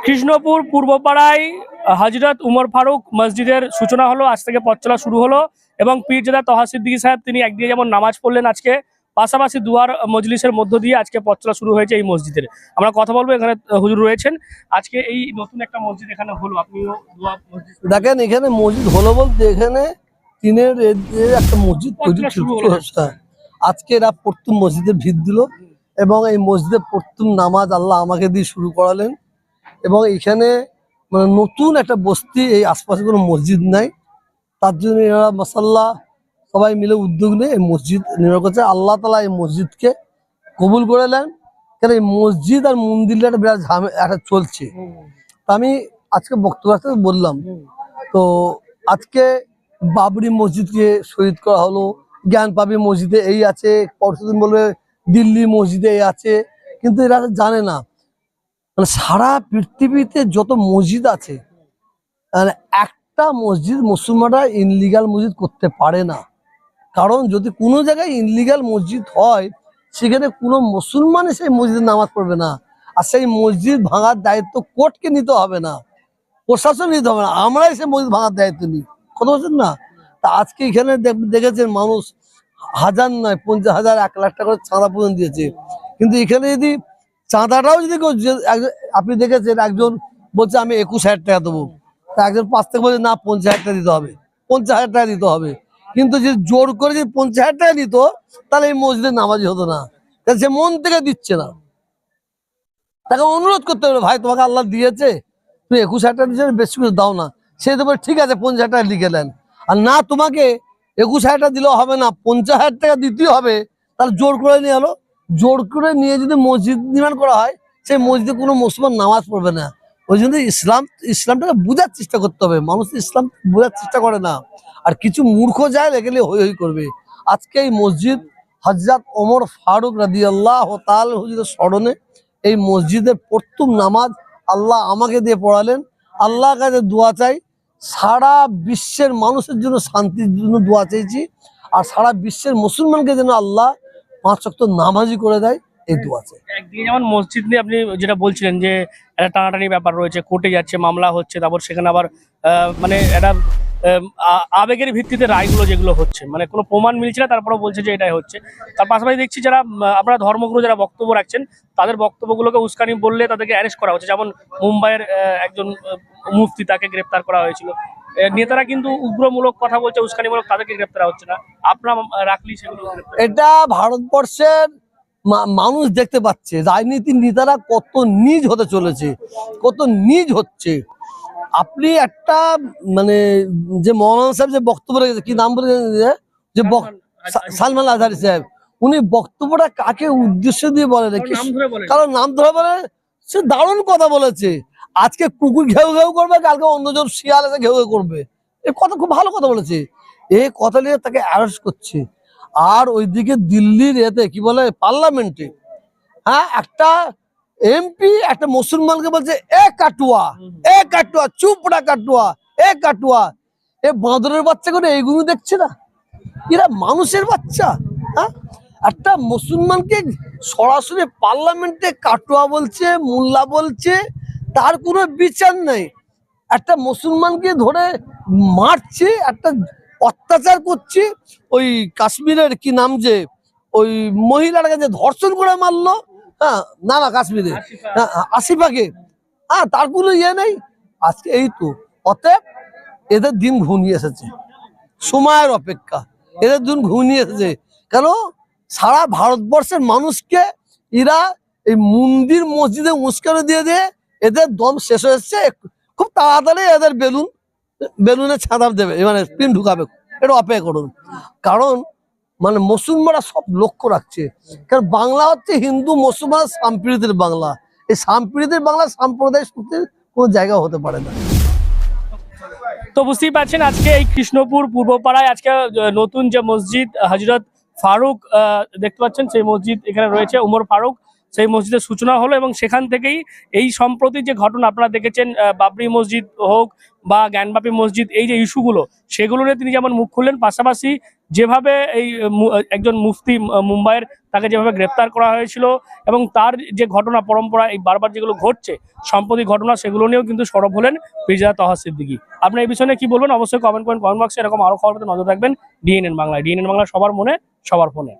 কৃষ্ণপুর পূর্বপাড়ায় হজরত উমর ফারুক মসজিদের সূচনা হলো আজ থেকে পথ চলা শুরু হলো এবং পীরজাদা তহা সিদ্দিকী সাহেব তিনি একদিকে যেমন নামাজ পড়লেন আজকে পাশাপাশি দুয়ার মজলিসের মধ্য দিয়ে আজকে পথ চলা শুরু হয়েছে এই মসজিদের আমরা কথা বলব এখানে হুজুর রয়েছেন আজকে এই নতুন একটা মসজিদ এখানে হলো আপনিও দেখেন এখানে মসজিদ হলো বলতে এখানে টিনের একটা মসজিদ? হ্যাঁ। আজকে এরা প্রথম মসজিদে ভিত দিল এবং এই মসজিদে প্রথম নামাজ আল্লাহ আমাকে দিয়ে শুরু করালেন এবং এখানে মানে নতুন একটা বস্তি এই আশপাশে কোনো মসজিদ নাই। তার জন্য এরা মাসাল্লাহ সবাই মিলে উদ্যোগ নিয়ে এই মসজিদ নির্মাণ করছে। আল্লাহ তালা এই মসজিদকে কবুল করে নেন। কেন এই মসজিদ আর মন্দিরটা একটা বিরাট ঝামে একটা চলছে। তা আমি আজকে বক্তব্য রাখতে বললাম। তো আজকে বাবরি মসজিদকে শহীদ করা হলো। জ্ঞানপাবি মসজিদে এই আছে পরশুদিন বলবে দিল্লি মসজিদে এই আছে। কিন্তু এরা জানে না। মানে সারা পৃথিবীতে যত মসজিদ আছে মানে একটা মসজিদ মুসলমানরা ইনলিগাল মসজিদ করতে পারে না। কারণ যদি কোনো জায়গায় ইনলিগাল মসজিদ হয়, সেখানে কোনো মুসলমানই সেই মসজিদে নামাজ পড়বে না। আর সেই মসজিদ ভাঙার দায়িত্ব কোর্টকে নিতে হবে না, প্রশাসন নিতে হবে না, আমরাই সে মসজিদ ভাঙার দায়িত্ব নিই। কথা বলছেন না? তা আজকে এখানে দেখ- দেখেছেন মানুষ হাজার নয়, পঞ্চাশ হাজার, এক লাখ টাকা করে চাঁদা পর্যন্ত দিয়েছে। কিন্তু এখানে যদি চাঁদাটাও যদি কেউ আপনি দেখেছেন, একজন বলছে, আমি একুশ হাজার টাকা দেবো। তা একজন পাঁচ থেকে বলছে, না, পঞ্চাশ হাজার টাকা দিতে হবে। পঞ্চাশ হাজার টাকা দিতে হবে। কিন্তু যদি জোর করে যদি পঞ্চাশ হাজার টাকা দিত, তাহলে এই মসজিদে নামাজি হতো না। সে মন থেকে দিচ্ছে না। তাকে অনুরোধ করতে হবে, ভাই, তোমাকে আল্লাহ দিয়েছে। তুমি একুশ হাজার টাকা দিয়েছে বেশি কিছু দাও না। সে তো ঠিক আছে, পঞ্চাশ হাজার টাকা লিখে নেন আর না, তোমাকে একুশ হাজার টাকা দিলেও হবে না, পঞ্চাশ হাজার টাকা দিতেই হবে। তাহলে জোর করে নিয়ে এলো জোর করে নিয়ে যদি মসজিদ নির্মাণ করা হয়, সেই মসজিদে কোনো মুসলমান নামাজ পড়বে না। ওই জন্য ইসলাম, ইসলামটাকে বোঝার চেষ্টা করতে হবে। মানুষ ইসলাম বোঝার চেষ্টা করে না। আর কিছু মূর্খ যায় এগুলি হই হই করবে। আজকে এই মসজিদ হজরত ওমর ফারুক রাদি আল্লাহ তাল হুজুরের স্মরণে এই মসজিদের প্রথম নামাজ আল্লাহ আমাকে দিয়ে পড়ালেন। আল্লাহর কাছে দোয়া চাই। সারা বিশ্বের মানুষের জন্য শান্তির জন্য দোয়া চাইছি। আর সারা বিশ্বের মুসলমানকে যেন আল্লাহ পাঁচ শক্ত নামাজি করে দেয়, এই দোয়া একদিকে যেমন মসজিদ নিয়ে আপনি যেটা বলছিলেন যে একটা টানাটানি ব্যাপার রয়েছে, কোর্টে যাচ্ছে, মামলা হচ্ছে, তারপর সেখানে আবার মানে একটা আবেগের ভিত্তিতে রায়গুলো যেগুলো হচ্ছে মানে কোনো প্রমাণ মিলছে না, তারপরেও বলছে যে এটাই হচ্ছে। তার পাশাপাশি দেখছি যারা আপনারা ধর্মগুরু যারা বক্তব্য রাখছেন, তাদের বক্তব্যগুলোকে উস্কানি বললে তাদেরকে অ্যারেস্ট করা হচ্ছে। যেমন মুম্বাইয়ের একজন মুফতি তাকে গ্রেপ্তার করা হয়েছিল। নেতারা কিন্তু উগ্রমূলক কথা বলছে উস্কানিমূলক তাদেরকে গ্রেপ্তার হচ্ছে না। আপনার রাখলি সেগুলো এটা ভারতবর্ষের মানুষ দেখতে পাচ্ছে রাজনীতির নেতারা কত নিজ হতে চলেছে কত নিজ হচ্ছে। আপনি একটা মানে যে মৌলানা সাহেব যে বক্তব্য রেখেছে কি নাম বলে যে- সালমান আজহারি সাহেব। উনি বক্তব্যটা কাকে উদ্দেশ্য দিয়ে বলে কারণ নাম ধরে বলে সে দারুণ কথা বলেছে। আজকে কুকুর ঘেউ ঘেউ করবে, কালকে অন্যজন শিয়াল এসে ঘেউ ঘেউ করবে? এ কথা খুব ভালো কথা বলেছে। এই কথা নিয়ে তাকে অ্যারেস্ট করছে। আর ওইদিকে দিল্লির এতে কি বলে, পার্লামেন্টে হ্যাঁ একটা এমপি একটা মুসলমানকে বলছে, এ কাটুয়া এ কাটুয়া চুপড়া কাটুয়া, এ কাটুয়া। এ বাঁদরের বাচ্চা করে এইগুলো দেখছে না? এরা মানুষের বাচ্চা হ্যাঁ? একটা মুসলমানকে সরাসরি পার্লামেন্টে কাটুয়া বলছে, মোল্লা বলছে তার কোনো বিচার নেই। একটা মুসলমানকে ধরে মারছে একটা অত্যাচার করছে ওই কাশ্মীরের কি নাম যে ওই মহিলাটাকে যে ধর্ষণ করে মারলো হ্যাঁ না না কাশ্মীরে হ্যাঁ, আসিফাকে হ্যাঁ তার কোনো ইয়ে নেই। আজকে এই তো অতএব এদের দিন ঘনিয়ে এসেছে। সময়ের অপেক্ষা এদের দিন ঘনিয়ে এসেছে। কেন? সারা ভারতবর্ষের মানুষকে এরা এই মন্দির মসজিদে উস্কানো দিয়ে দিয়ে এদের দম শেষ হয়ে এসছে খুব তাড়াতাড়ি এদের বেলুন বেলুনে ছাদা দেবে মানে পিন ঢুকাবে, এটা অপেক্ষা করুন। কারণ মানে মুসলমানরা সব লক্ষ্য রাখছে। কারণ বাংলা হচ্ছে হিন্দু, মুসলমান সাম্প্রীতির বাংলা। এই সাম্প্রীতির বাংলা সাম্প্রদায়িক শক্তির কোনো জায়গা হতে পারে না। তো বুঝতেই পারছেন, আজকে এই কৃষ্ণপুর পূর্বপাড়ায় আজকে নতুন যে মসজিদ, হজরত ফারুক দেখতে পাচ্ছেন, সেই মসজিদ এখানে রয়েছে, উমর ফারুক। সেই মসজিদের সূচনা হলো এবং সেখান থেকেই এই সম্প্রতি যে ঘটনা, আপনারা দেখেছেন বাবরি মসজিদ হোক বা জ্ঞানবাপী মসজিদ, এই যে ইস্যুগুলো সেগুলো নিয়ে তিনি যেমন মুখ খুললেন, পাশাপাশি যেভাবে এই একজন মুফতি মুম্বাইয়ের তাকে যেভাবে গ্রেপ্তার করা হয়েছিল এবং তার যে ঘটনা পরম্পরা, এই বারবার যেগুলো ঘটছে, সম্প্রতি ঘটনা সেগুলো নিয়েও কিন্তু সরব হলেন পিজা তহা সিদ্দিকি। আপনি এই বিষয়ে কি বলবেন? অবশ্যই কমেন্ট করেন কমেন্ট বক্সে এরকম আরও খবর নজর রাখবেন। ডিএনএন বাংলায় ডিএনএন বাংলা সবার মনে, সবার ফোনে।